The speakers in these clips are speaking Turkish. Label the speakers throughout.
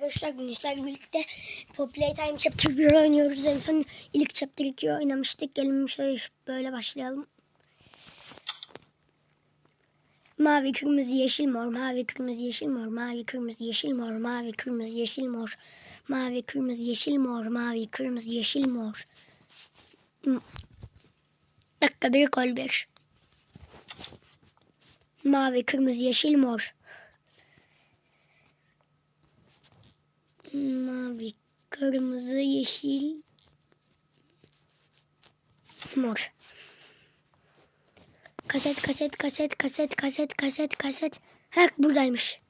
Speaker 1: arkadaşlar Güneşler birlikte Populate Time Chapter 1 oynuyoruz. En son ilk Chapter 2 oynamıştık. Gelin şöyle böyle başlayalım. Mavi, kırmızı, yeşil, mor, mavi, kırmızı, yeşil, mor, mavi, kırmızı, yeşil, mor, mavi, kırmızı, yeşil, mor, mavi, kırmızı, yeşil, mor, mavi, kırmızı, yeşil, mor. M- Dakika bir gol bir. Mavi, kırmızı, yeşil, mor. Mavi, kırmızı, yeşil, mor. Kaset, kaset, kaset, kaset, kaset, kaset, kaset. Ha buradaymış.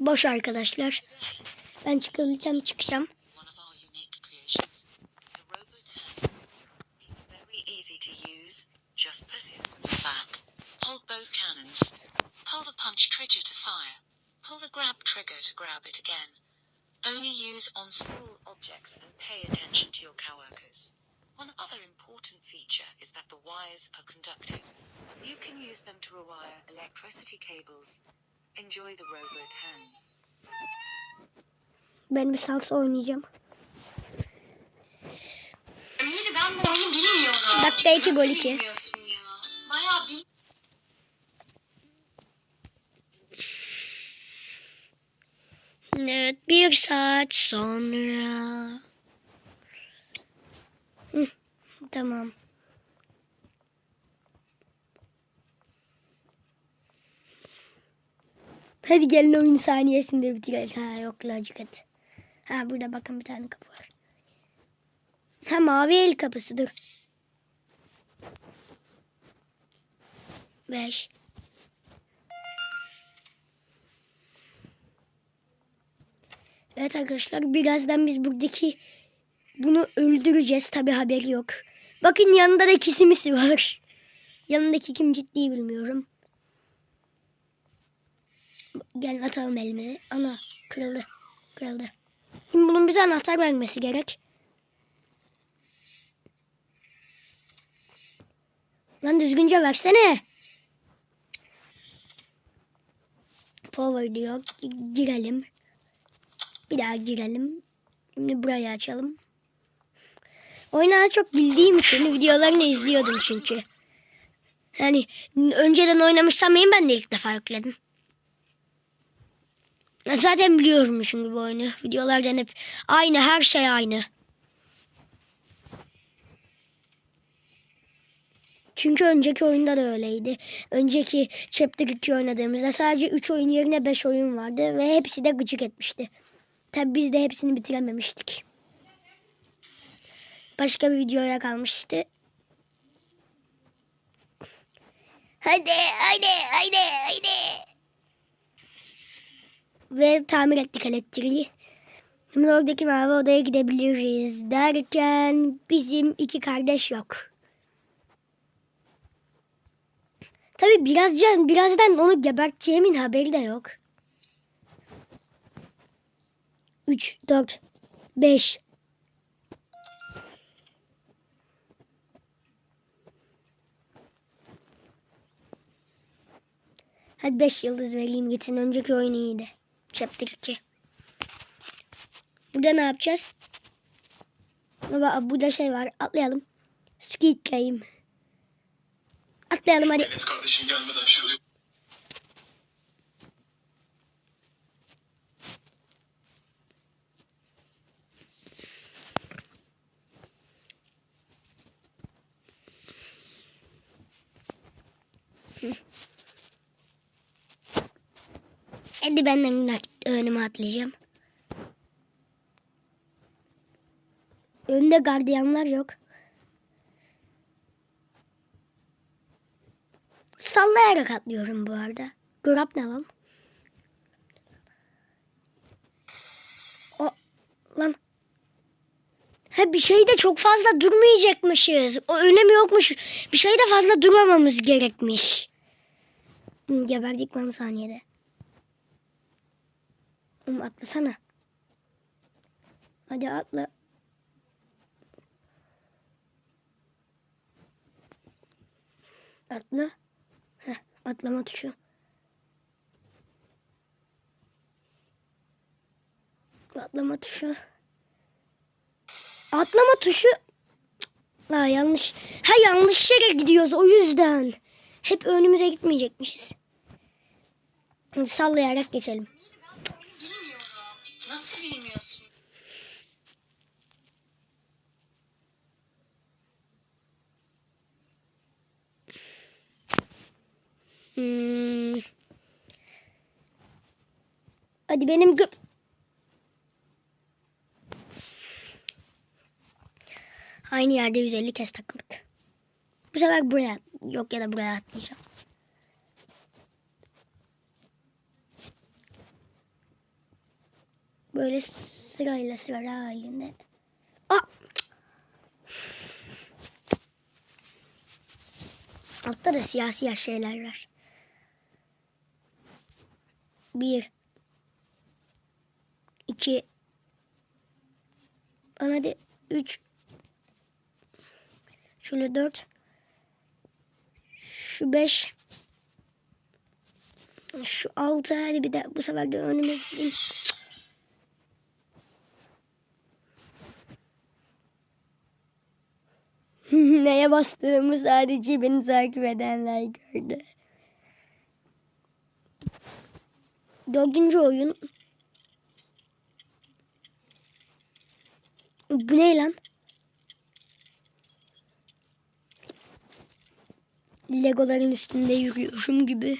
Speaker 1: Boş arkadaşlar. Ben çıkabilsem çıkacağım.
Speaker 2: On small objects and pay attention to your coworkers. One other important feature is that the wires are conductive. You can use them to rewire electricity cables. Enjoy the robot hands.
Speaker 1: Ben bir oynayacağım.
Speaker 3: Ben bu oyunu bilmiyorum.
Speaker 1: Dakika
Speaker 3: 2
Speaker 1: gol
Speaker 3: 2.
Speaker 1: Evet bir saat sonra. Hı, tamam. Hadi gelin oyun saniyesinde bitirelim. Ha yok logic Ha burada bakın bir tane kapı var. Ha mavi el kapısı dur. Beş. Evet arkadaşlar birazdan biz buradaki bunu öldüreceğiz. Tabi haberi yok. Bakın yanında da kisimisi var. Yanındaki kim ciddi bilmiyorum. Gel atalım elimizi. Ana kırıldı. Kırıldı. Şimdi bunun bize anahtar vermesi gerek. Lan düzgünce versene. Power diyor. Gi- Girelim. Bir daha girelim. Şimdi burayı açalım. Oyunu az çok bildiğim için videolarını izliyordum çünkü. Yani önceden oynamışsam mıyım ben de ilk defa yükledim. Zaten biliyorum çünkü bu oyunu. Videolardan hep aynı her şey aynı. Çünkü önceki oyunda da öyleydi. Önceki Chapter 2 oynadığımızda sadece 3 oyun yerine 5 oyun vardı ve hepsi de gıcık etmişti. Tabi biz de hepsini bitirememiştik. Başka bir videoya kalmıştı. Hadi hadi hadi hadi. Ve tamir ettik elektriği. Şimdi oradaki mavi odaya gidebiliriz derken bizim iki kardeş yok. Tabi birazca, birazdan onu geberteceğimin haberi de yok. 3, 4, 5. Hadi 5 yıldız vereyim gitsin. Önceki oyun iyiydi. Chapter 2. Burada ne yapacağız? Burada şey var. Atlayalım. Squid Game. Atlayalım hadi.
Speaker 4: Evet gelmeden şöyle
Speaker 1: Hadi benden önüme atlayacağım. Önde gardiyanlar yok. Sallayarak atlıyorum bu arada. Grab ne lan? O lan. Ha bir şeyde çok fazla durmayacakmışız. O önemi yokmuş. Bir şeyde fazla durmamamız gerekmiş. Geberdik lan saniyede. Oğlum atlasana. Hadi atla. Atla. Atlama tuşu. Atlama tuşu. Atlama tuşu. Ha yanlış. Ha yanlış yere gidiyoruz o yüzden. Hep önümüze gitmeyecekmişiz. Sallayarak geçelim.
Speaker 3: Nasıl bilmiyorsun?
Speaker 1: Hmm. Hadi benim gö... Aynı yerde 150 kez takıldık. Bu sefer buraya yok ya da buraya atlayacağım. Böyle sırayla sıra halinde. Aa! Altta da siyah siyah şeyler var. Bir. iki, Lan hadi. Üç. Şöyle dört. Şu beş. Şu altı. Hadi bir de bu sefer de önümüz. Neye bastığımı sadece beni takip edenler gördü. Dördüncü oyun. Bu ne lan? Legoların üstünde yürüyorum gibi.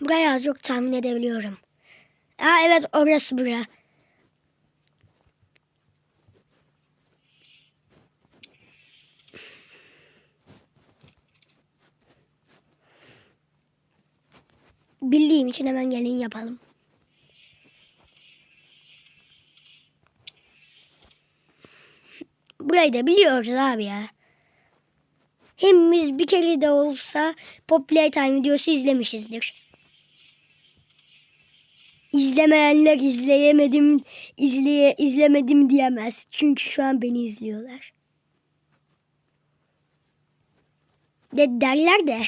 Speaker 1: Burayı az çok tahmin edebiliyorum. Aa evet orası bura. Bildiğim için hemen gelin yapalım. Burayı da biliyoruz abi ya. Hepimiz bir kere de olsa Pop Playtime videosu izlemişizdir. İzlemeyenler izleyemedim, izleye, izlemedim diyemez. Çünkü şu an beni izliyorlar. De derler de.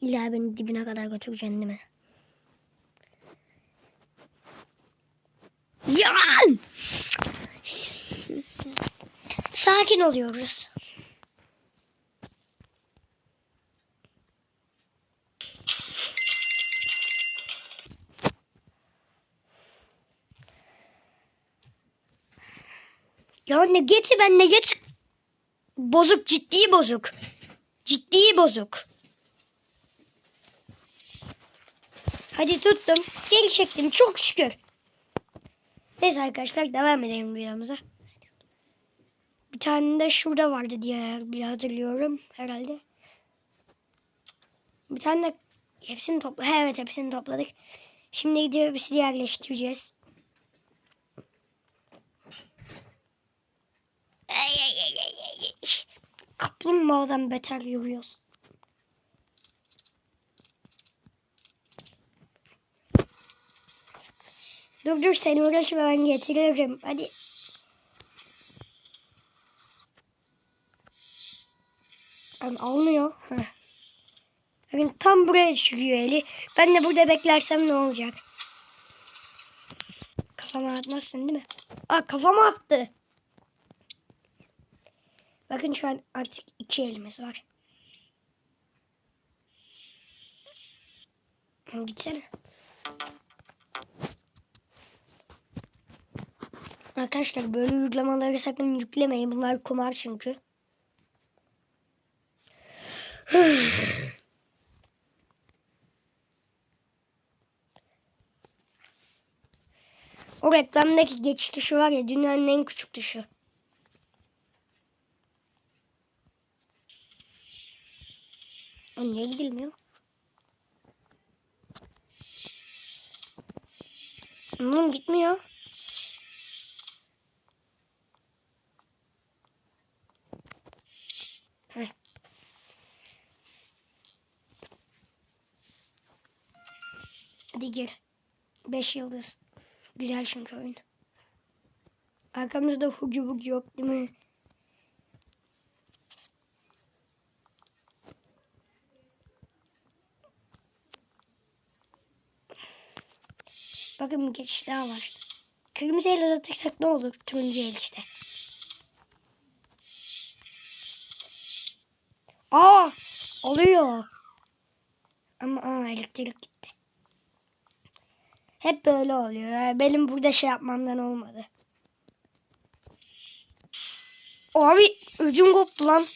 Speaker 1: İlla beni dibine kadar götüreceksin değil mi? Yalan! Sakin oluyoruz. Ya ne geti ben ne get bozuk ciddi bozuk. Ciddi bozuk. Hadi tuttum. Geri çektim çok şükür. Neyse arkadaşlar devam edelim videomuza. Bir tane de şurada vardı diye hatırlıyorum herhalde. Bir tane de hepsini topla. Evet hepsini topladık. Şimdi gidiyor hepsini yerleştireceğiz. Ay, ay. Kaplumbağadan beter yürüyoruz. Dur dur seni uğraşma ben getiririm. Hadi. Yani almıyor. Yani tam buraya düşürüyor eli. Ben de burada beklersem ne olacak? Kafama atmazsın değil mi? Aa kafama attı. Bakın şu an artık iki elimiz var. Gitsene. Arkadaşlar böyle uygulamaları sakın yüklemeyin. Bunlar kumar çünkü. O reklamdaki geçiş tuşu var ya dünyanın en küçük tuşu. O niye gidilmiyor? Bunun gitmiyor. Heh. Hadi gir. 5 yıldız. Güzel çünkü oyun. Arkamızda hucu bucu yok değil mi? Bakın bir geçiş daha var. Kırmızı el uzatırsak ne olur? Turuncu el işte. Aa! Oluyor. Ama aa, elektrik. Hep böyle oluyor. Yani benim burada şey yapmamdan olmadı. Abi ödüm koptu lan.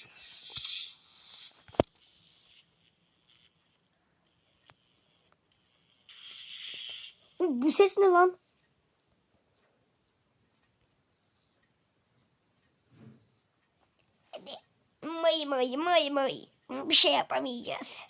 Speaker 1: Bu ses ne lan? Hadi. May may may may. Bir şey yapamayacağız.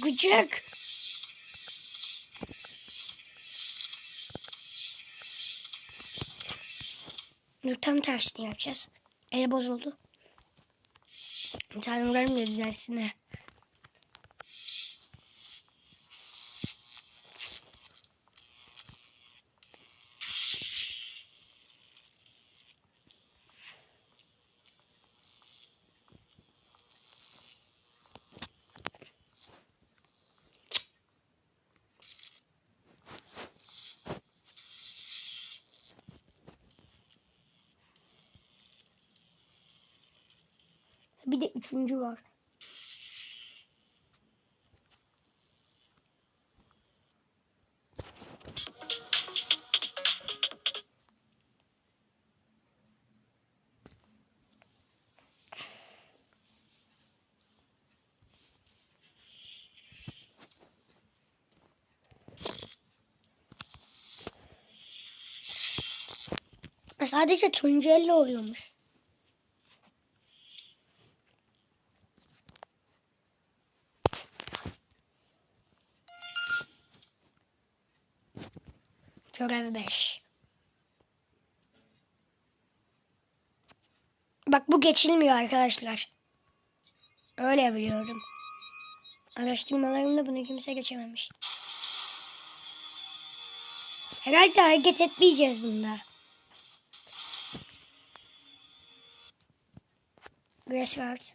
Speaker 1: Gıcık. Dur tam tersini yapacağız. El bozuldu. Tanrılarım da düzelsin ha. Bir de üçüncü var. Sadece turuncu elle oluyormuş. Görev 5. Bak bu geçilmiyor arkadaşlar. Öyle biliyorum. Araştırmalarımda bunu kimse geçememiş. Herhalde hareket etmeyeceğiz bunda. Grassroots.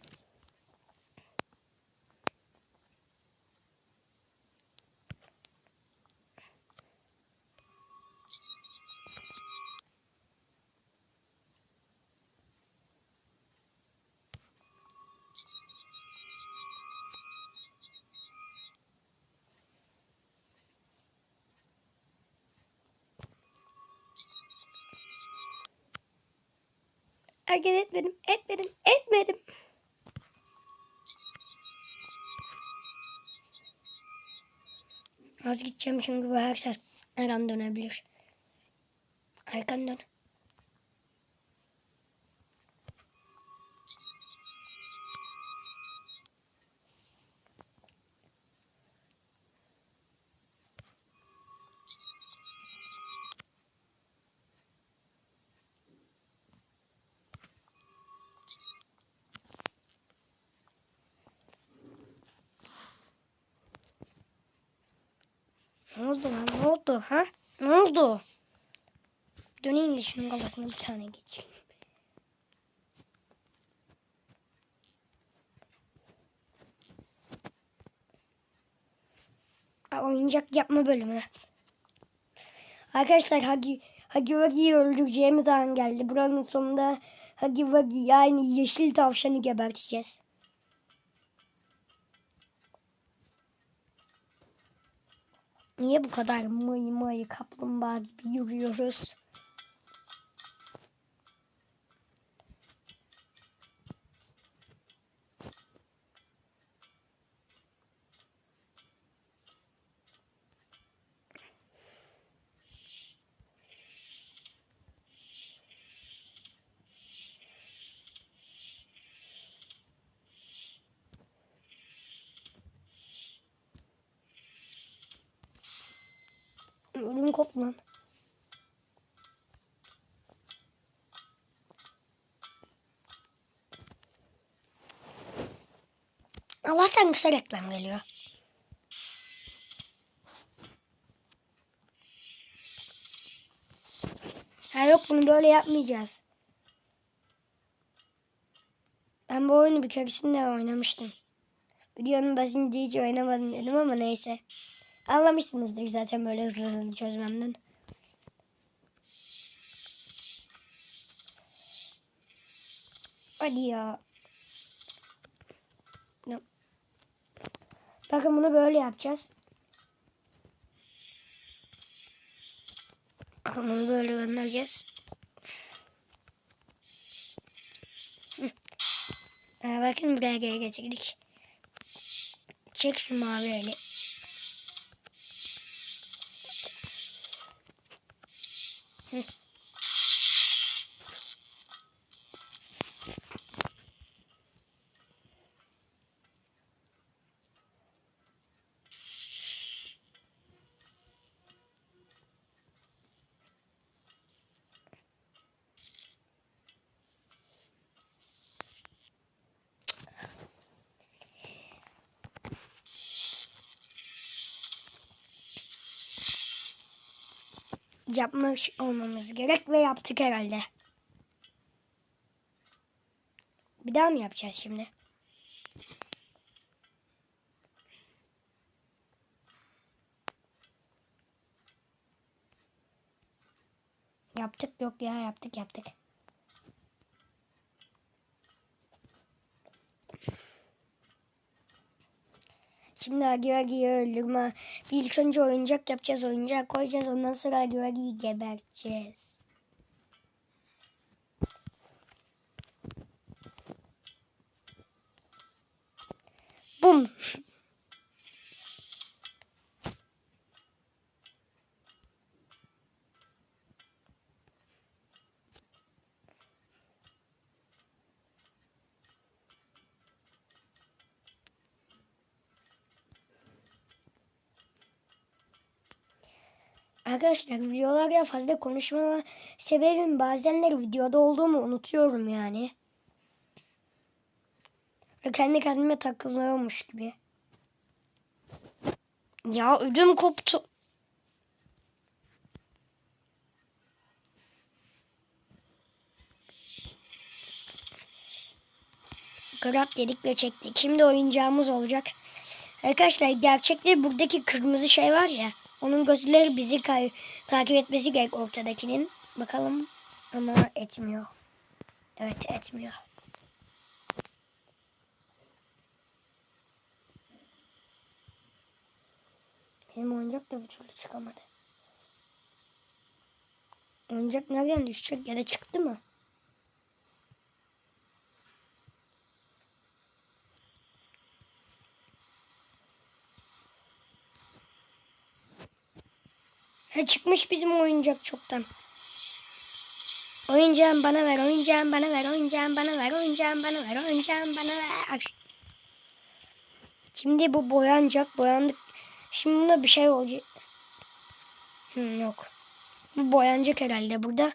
Speaker 1: Hareket etmedim, etmedim, etmedim. Az gideceğim çünkü bu her ses her an dönebilir. Arkan dön. Ne oldu lan? Ne oldu ha? Ne oldu? Döneyim de şunun kafasına bir tane geçeyim. Oyuncak yapma bölümü. Arkadaşlar Hagi, Hagi Vagi'yi öldüreceğimiz an geldi. Buranın sonunda Hagi Vagi yani yeşil tavşanı geberteceğiz. Niye bu kadar mıy mıy kaplumbağa gibi yürüyoruz? Ödüm koptu lan. Allah'tan kısa reklam geliyor. Ha yok bunu böyle yapmayacağız. Ben bu oyunu bir keresinde oynamıştım. Videonun başında hiç oynamadım dedim ama neyse. Anlamışsınızdır zaten böyle hızlı hızlı çözmemden. Hadi ya. Bakın bunu böyle yapacağız. Bakın bunu böyle göndereceğiz. Bakın buraya geri getirdik. Çek şu mavi eli. Hı. Yapmış olmamız gerek ve yaptık herhalde. Bir daha mı yapacağız şimdi? Yaptık yok ya yaptık yaptık. Şimdi Agi Agi'yi öldürme. Bir ilk önce oyuncak yapacağız. Oyuncak koyacağız. Ondan sonra Agi Agi'yi geberteceğiz. Bum. Arkadaşlar videolarda fazla konuşmama sebebim bazenleri videoda olduğumu unutuyorum yani. Kendi kendime takılıyormuş gibi. Ya ödüm koptu. Grab dedik ve çektik. Şimdi oyuncağımız olacak. Arkadaşlar gerçekte buradaki kırmızı şey var ya. Onun gözleri bizi takip etmesi gerek ortadakinin. Bakalım ama etmiyor. Evet etmiyor. Benim oyuncak da bir türlü çıkamadı. Oyuncak nereden düşecek ya da çıktı mı? Ha çıkmış bizim oyuncak çoktan. Oyuncağım bana ver, oyuncağım bana ver, oyuncağım bana ver, oyuncağım bana ver, oyuncağım bana ver. Şimdi bu boyanacak, boyandık. Şimdi buna bir şey olacak. Hı, yok. Bu boyanacak herhalde burada.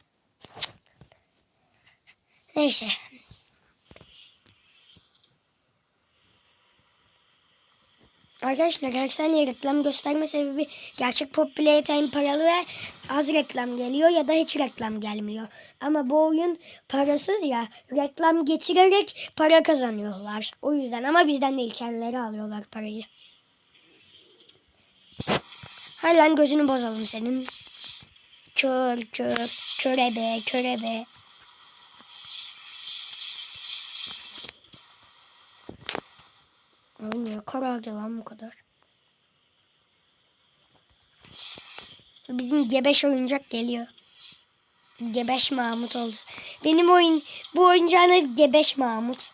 Speaker 1: Neyse. Arkadaşlar saniye reklam gösterme sebebi gerçek Pop Playtime paralı ve az reklam geliyor ya da hiç reklam gelmiyor. Ama bu oyun parasız ya reklam geçirerek para kazanıyorlar. O yüzden ama bizden değil kendileri alıyorlar parayı. Hay lan gözünü bozalım senin. Kör kör körebe körebe. Abi niye karardı lan bu kadar? Bizim gebeş oyuncak geliyor. Gebeş Mahmut oldu. Benim oyun bu oyuncağın adı Gebeş Mahmut.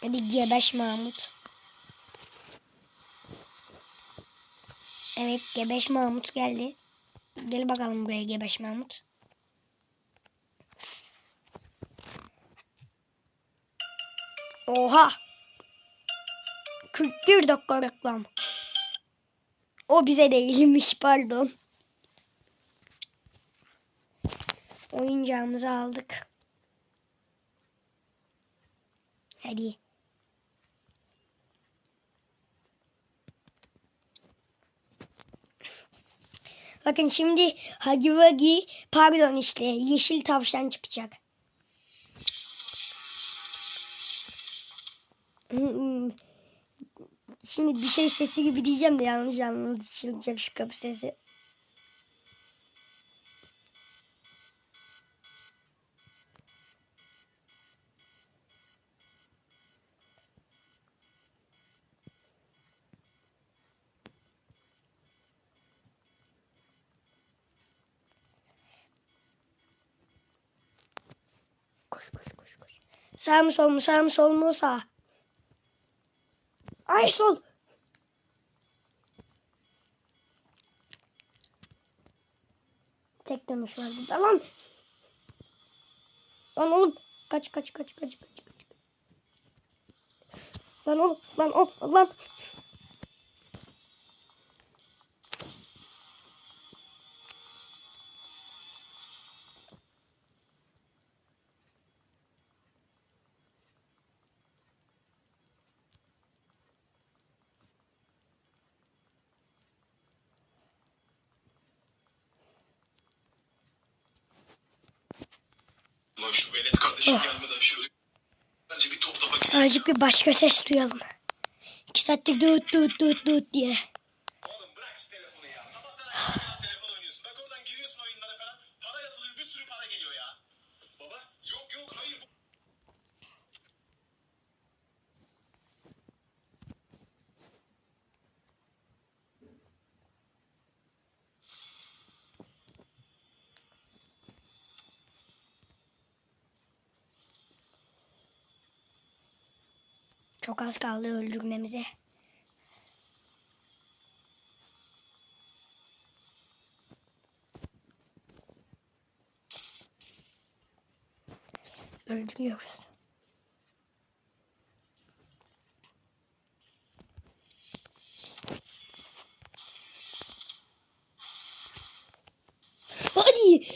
Speaker 1: Hadi Gebeş Mahmut. Evet Gebeş Mahmut geldi. Gel bakalım buraya Gebeş Mahmut. Oha. 41 dakika reklam. O bize değilmiş pardon. Oyuncağımızı aldık. Hadi. Bakın şimdi Hagi Wagi pardon işte yeşil tavşan çıkacak. Şimdi bir şey sesi gibi diyeceğim de yanlış anlaşılacak şu kapı sesi. Koş koş koş koş. Sağ mı sol mu sağ mı sol mu sağ. Ay sol. Tek dönüş var burada lan. Lan oğlum kaç kaç kaç kaç kaç kaç. Lan oğlum lan oğlum lan.
Speaker 4: Lan gelmeden şöyle bence bir.
Speaker 1: Azıcık bir başka ses duyalım. İki saattir dut dut dut dut diye.
Speaker 4: Oğlum bırak telefonu ya. Sabahtan akşama telefon oynuyorsun. Bak oradan giriyorsun oyunlara falan. Para yazılıyor bir sürü para geliyor ya. Baba yok yok hayır. bu-
Speaker 1: Çok az kaldı öldürmemize. Öldürüyoruz. Hadi.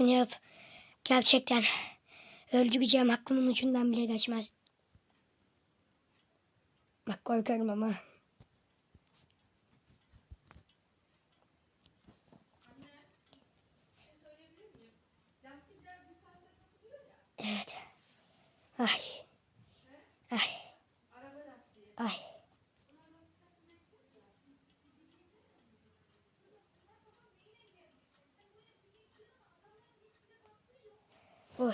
Speaker 1: Yap. Gerçekten öldüreceğim aklımın ucundan bile geçmez. Bak korkarım ama. Evet. Ay. Ay. Ay. Oy.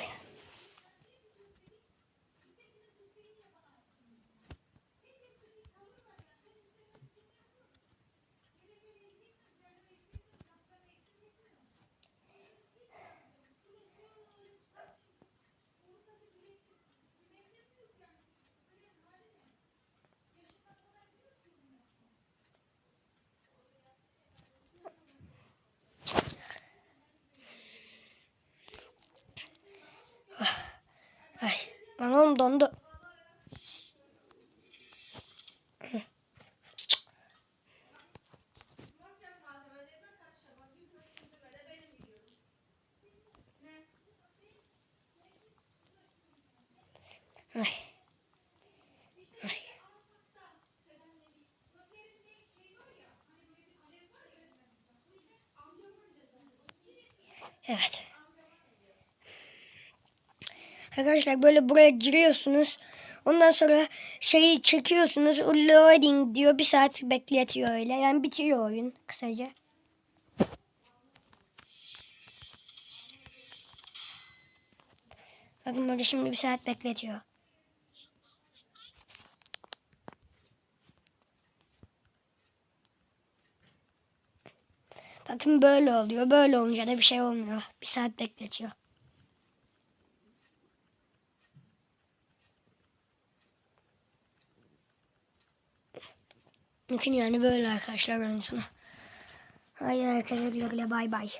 Speaker 1: Ay. Lan oğlum dondu. Ay. Evet. Arkadaşlar böyle buraya giriyorsunuz. Ondan sonra şeyi çekiyorsunuz. Loading diyor. Bir saat bekletiyor öyle. Yani bitiyor oyun kısaca. Bakın burada şimdi bir saat bekletiyor. Bakın böyle oluyor. Böyle olunca da bir şey olmuyor. Bir saat bekletiyor. Mümkün yani böyle arkadaşlar oyun sonu. Haydi herkese güle güle bay bay.